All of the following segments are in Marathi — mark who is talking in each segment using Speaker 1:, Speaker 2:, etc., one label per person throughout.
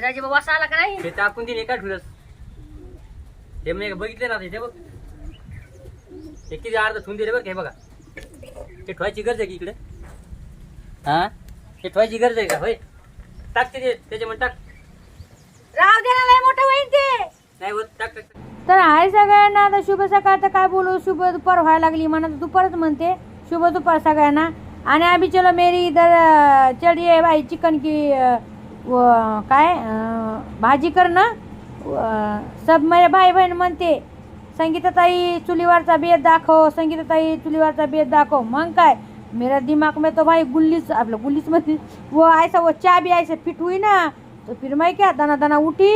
Speaker 1: राजे बाबा असा आला का नाही?
Speaker 2: ते टाकून दिले का ठुलस ते मी बघितले ना ते बघ. ते किती अर्ध ठेवून दिले बघ हे बघा. ते ठेवायची गरज आहे की इकडे? हा? ते ठेवायची गरज आहे का? होय. टाक ते त्याच्यामध्ये टाक.
Speaker 1: राव दे ना लय मोठं होईल ते.
Speaker 2: नाही होत टाक टाक टाक.
Speaker 3: तर आहे सगळ्यांना आता शुभ सकाळ तर काय बोलू शुभ दुपार व्हायला लागली म्हणा दुपारच म्हणते. शुभ दुपार सगळ्यांना. आणि अभी चलो मेरी इधर अ, चलिए भाई चिकन की अ, व काय भाजी कर ना. सब मेरे भाई बहीण म्हणते संगीताताई चुलीवरचा बेद दाखव संगीताताई चुलीवरचा बेद दाखव. मग काय मेरा दिमाग में तो भाई गुल्लीच आपलं गुल्लीच मध्ये वो ऐसा वो चा भी ऐसे फिट हुई ना. तो फिर मैं क्या दाना दाना उठी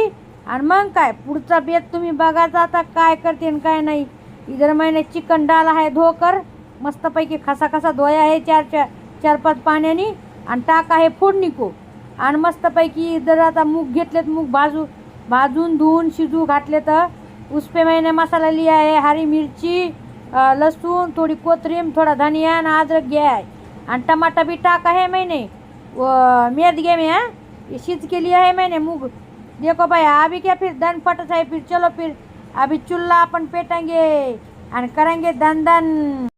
Speaker 3: आणि मग काय पुढचा बेत तुम्ही बघायचा आता काय करते आणि काय नाही. इधर मैंने चिकन डाल आहे धोकर मस्तपैकी खसा खसा धोया आहे चार चार चार पाच पाण्याने आणि टाक आहे फोडणी को आणि मस्तपैकी जर आता मूग घेतलेत मूग भाजू भाजून धुवून शिजू घातले तर उसपे महिने मसाला लिया आहे हरी मिरची लसूण थोड़ी कोथरीम थोड़ा धनिया आणि अद्रक घ्या आहे. आणि टमाटा भी टाका है महिने व मेद घे मे हां. शिज केली के महिने है मैंने मूग. देखो भाई अभी क्या फिर दन फटस है फिर चलो फिर. अभी चूल्हा अपन पेटेंगे आणि करेंगे दन दन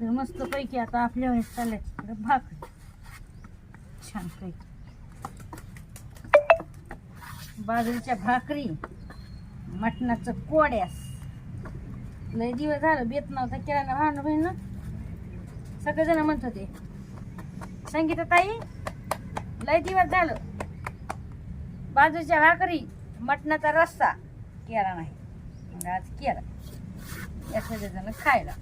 Speaker 3: तर मस्त पैकी आता आपल्या वेळेस चालायचं तर भाकरी. छान पैकी. बाजरीच्या भाकरी मटणाचं कोड्यास. लय दिवस झालं बेत नव्हता केला ना बहिण सगळेजण म्हणत होते संगीता ताई लय दिवस झालं. बाजूच्या भाकरी मटणाचा रस्सा केला नाही. आज केला. या सगळेजण खायला.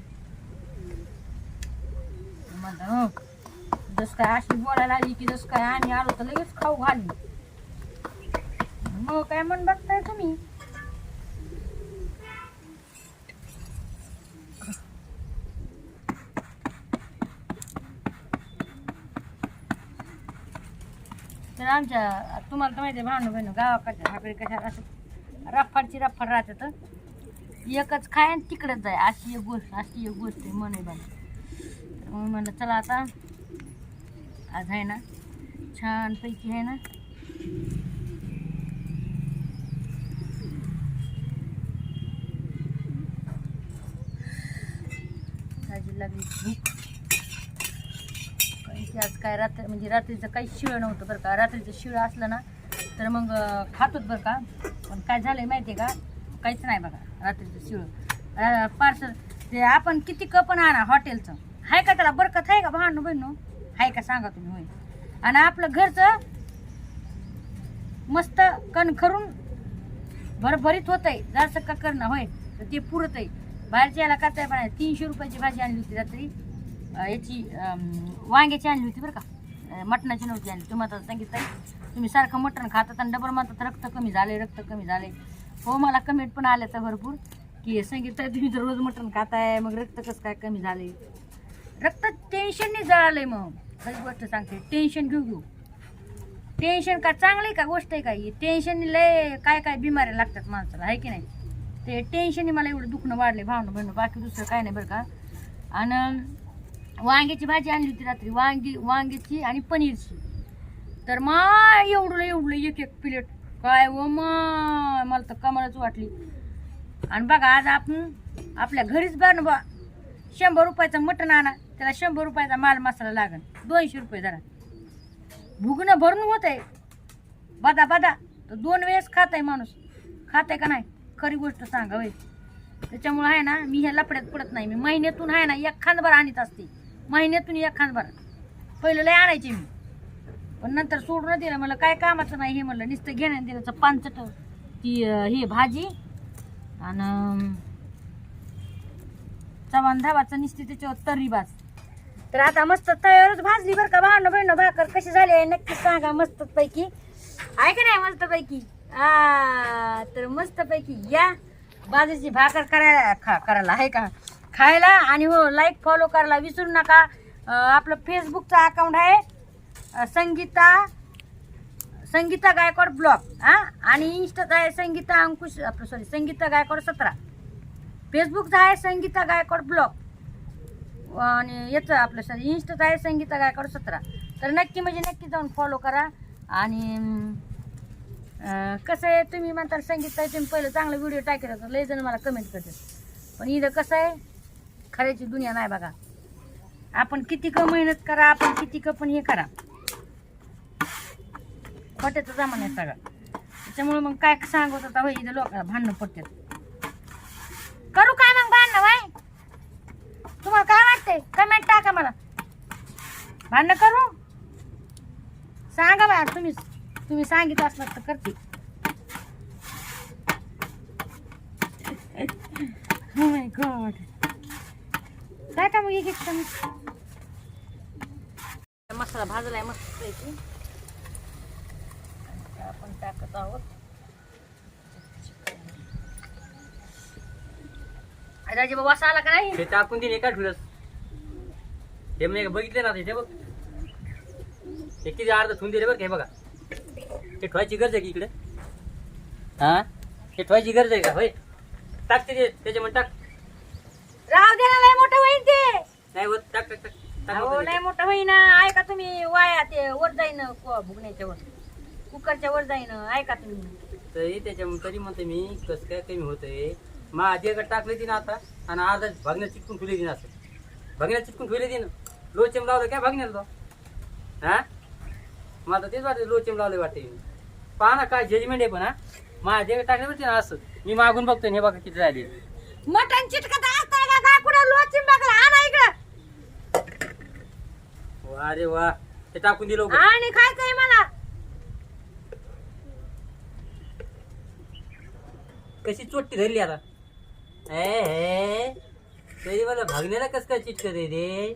Speaker 3: जस काय अशी बोलायला आली की जस काय आणि आलो तर लगेच खाऊ घालली मग काय म्हण बघताय तुम्ही? तर आमच्या तुम्हाला तर माहिती आहे भावना बहिण गावाकडच्या भाकरी कशा असं रफ्फाडची रफ्फाड राहते तर एकच खाय आणि तिकडंच जाय. अशी एक गोष्ट अशी एक गोष्ट आहे म्हणे बाई. मग म्हणलं चला आता. आज आहे ना छानपैकी आहे ना. भाजी लागली भूक की आज काय रात्र म्हणजे रात्रीचं काही शिळं नव्हतं बरं का. रात्रीचं शिळं असलं ना तर मग खातोत खातोच बरं का. पण काय झालंय माहिती आहे का? काहीच नाही बघा रात्रीचं शिळं. पार्सल ते आपण किती कपन आणा हॉटेलचं. हाय का त्याला? बरकत आहे का भांडू बहिणू हाय का सांगा तुम्ही होय. आणि आपलं घरचं मस्त कण करून भरभरीत होत आहे जास्त का करणं होय. तर ते पुरत आहे. बाहेरच्या याला काय पण तीनशे रुपयाची भाजी आणली होती रात्री. याची वांग्याची आणली होती बरं का. मटणाची नव्हती आणली. तुम्हाला आता सांगितलं तुम्ही सारखं मटण खातात आणि डबल म्हणतात रक्त कमी झाले रक्त कमी झाले हो मला कमेंट पण आल्या तर भरपूर. की सांगितलं तुम्ही तर रोज मटण खाताय मग रक्त कसं काय कमी झाले रक्त टेन्शनने जळालंय मग. खरी गोष्ट सांगते टेन्शन घेऊ घेऊ. टेन्शन का चांगलं आहे का गोष्ट आहे का? ही टेन्शन लय काय काय बिमाऱ्या लागतात माणसाला आहे की नाही? ते टेन्शनने मला एवढं दुखणं वाढले भावणं भरणं बाकी दुसरं काय नाही बरं का. आणि वांग्याची भाजी आणली होती रात्री वांगी वांग्याची आणि पनीरची. तर मा एवढं एवढं एक एक प्लेट काय व मला तर कमालच वाटली. आणि बघा आज आपण आपल्या घरीच बन बा शंभर रुपयाचं मटण आणा. त्याला शंभर रुपयाचा माल मसाला लागन. दोनशे रुपये जरा. भुगणं भरून होत आहे बदा बदा. तर दोन वेळेस खात आहे माणूस. खात आहे का नाही? खरी गोष्ट सांगा वय त्याच्यामुळं आहे ना मी ह्या लपड्यात पडत नाही. मी महिन्यातून आहे ना एक खांदभर आणत असते. महिन्यातून एक खांदभर. पहिलं लय आणायचे मी. पण नंतर सोडून दिलं. मला काय कामाचं नाही? हे म्हणलं नुसतं घेण्यात दिलं पानचट ती हे भाजी आणि चव्हाण धाबाचं नुसती त्याच्यावर तर्री भाज तर आता मस्त तयारच भाजली बरं का. भांडण बहिणं भाकर कशी झाली आहे नक्की सांगा मस्त पैकी आहे का नाही मस्त पैकी आ तर मस्त पैकी या. बाजूची भाकर करायला खा करायला आहे का? खायला आणि हो लाईक फॉलो करायला विसरू नका. आपलं फेसबुकचा अकाउंट आहे संगीता संगीता गायकवाड ब्लॉग हा? आणि इंस्टाचा आहे संगीता अंकुश आपलं सॉरी संगीता गायकवाड सतरा. फेसबुकचा आहे संगीता गायकवाड ब्लॉग. आणि याचं आपलं सॉरी. आहे संगीता गायकवाड सतरा. तर नक्की म्हणजे नक्की जाऊन फॉलो करा. आणि कसं आहे तुम्ही म्हणता संगीता तुम्ही पहिलं चांगला व्हिडिओ टाकेल तर लय जण मला कमेंट करतात. पण इथं कसं आहे खऱ्याची दुनिया नाही बघा. आपण किती क मेहनत करा आपण किती क पण हे करा. खोट्याचा जमाना आहे सगळा. त्याच्यामुळे मग काय सांगत होता भाई इथं लोकांना भांडणं पडतात. करू काय काय वाटतंय कमेंट टाका मला. भांडणं करू? सांगा बा तुम्ही तुम्ही सांगितलं असलं तर करते. Oh God. टाका मग एक एक मसाला भाजलाय मस्त पैकी. आता आपण टाकत आहोत. राजे बाबा असा आला का नाही?
Speaker 2: ते टाकून दिले का ठुलस? हे मी बघितले ना ते बघ. हे किती अर्ध ठेवून दिले बरं का हे बघा. ते ठेवायची गरज आहे की इकडे? हा? हे ठेवायची गरज आहे का? होय. टाक ते त्याच्यामध्ये टाक.
Speaker 3: राव दे ना लय मोठं होईन ते.
Speaker 2: नाही होत टाक टाक टाक. टाक
Speaker 3: अहो
Speaker 2: मोठं
Speaker 3: लय. मोठं होईन ऐका तुम्ही वाया ते वर जाईन क- भुगण्याच्या वर. कुकरच्या वर जाईन ऐका तुम्ही.
Speaker 2: तरी त्याच्या तरी म्हणते मी कसं काय कमी होतंय. मग आधी एकदा टाकले ती ना आता आणि अर्धा भागण्यात चिटकून ठेवली ती ना असं. भागण्यात चिटकून ठेवली ती ना. लोचेम लावलं काय भागण्याला तो? हा? आता तेच वाटतं लोचेम लावलं वाटते पहा ना काय जजमेंट आहे पण हा? माझ्या टाकल्यावरती ना असं. मी मागून बघतोय आणि हे बघा किती झाली.
Speaker 3: मटण चिटकत असताय का काय कुठं लोचिंब बघला आणा इकडं.
Speaker 2: वा रे वा. ते टाकून दिलं.
Speaker 3: आणि खायचंय मला?
Speaker 2: कशी चोट्टी धरली आता? ए हे तरी मला भागण्याला कस काय चिटकत आहे रे?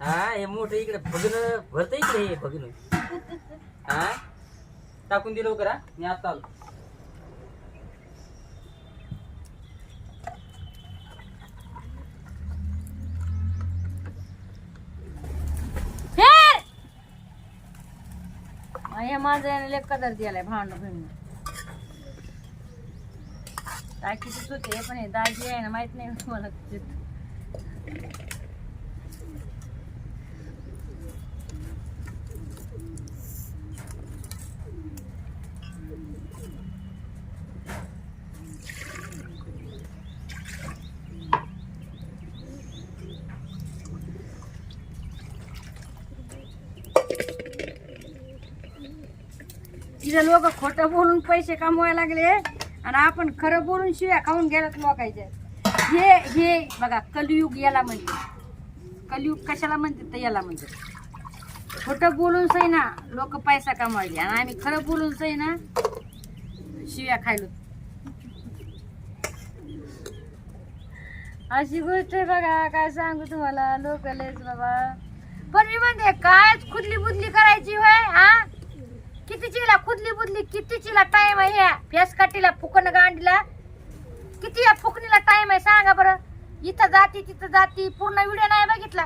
Speaker 2: हा हे मोठं इकडे भगन भरत इकडे हे भगन. हा? टाकून दिलं लवकर हा. मी आता आलो.
Speaker 3: हे माझं याने लेख कदर दिलाय भांडण भिंड काय किती होते पण हे दाजी आहे ना माहीत नाही मला तिथे लोक खोटं बोलून पैसे कमवायला लागले आणि आपण खरं बोलून शिव्या खाऊन गेलात लोकायचे हे हे बघा कलियुग याला म्हणते. कलियुग कशाला म्हणते? तर याला म्हणते. खोटं बोलून सही ना लोक पैसा कमावले आणि आम्ही खरं बोलून सही ना शिव्या खायलो. अशी गोष्ट आहे बघा काय सांगू तुम्हाला? लोक लयच बाबा. पण मी म्हणते काय खुदली बुदली करायची होय हा? किती चिला खुदली बुदली किती चिला टाइम आहे ह्या? फेस काटीला फुकण गांडीला. किती या फुकणीला टाइम आहे सांगा बरं. इथं जाती तिथं जाती. पूर्ण व्हिडिओ नाही बघितला.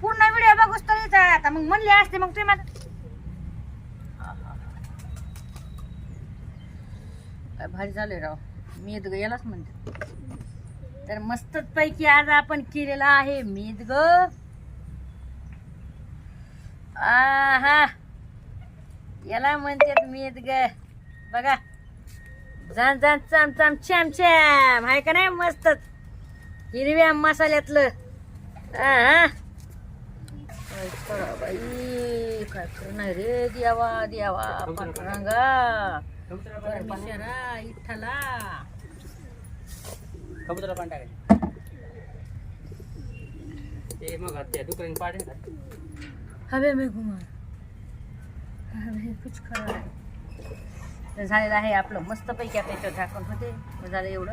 Speaker 3: पूर्ण व्हिडिओ बघूस तर इथं आता. मग म्हणले असते मग तुम्ही मला काय भारी झालंय राव. मी ग यालाच म्हणते. तर मस्तच पैकी आज आपण केलेला आहे मीद ग. आहा. याला म्हणतात मेद ग. बघा. जाण जाण चाम चाम छाम छाम हाय का नाही मस्तच हिरव्या मसाल्यातलं. आहा बाई काय रे देवा देवा. पांडुरंगा. परमेश्वरा इठ्ठला
Speaker 2: कबुतरा पण टाकायचं. ते मग त्या दुकान पाडेल का
Speaker 3: हवे में घुमा कुछ खरं झालेलं आहे आपलं मस्तपैकी आपल्या याच्यावर झाकण होते मग झालं एवढं.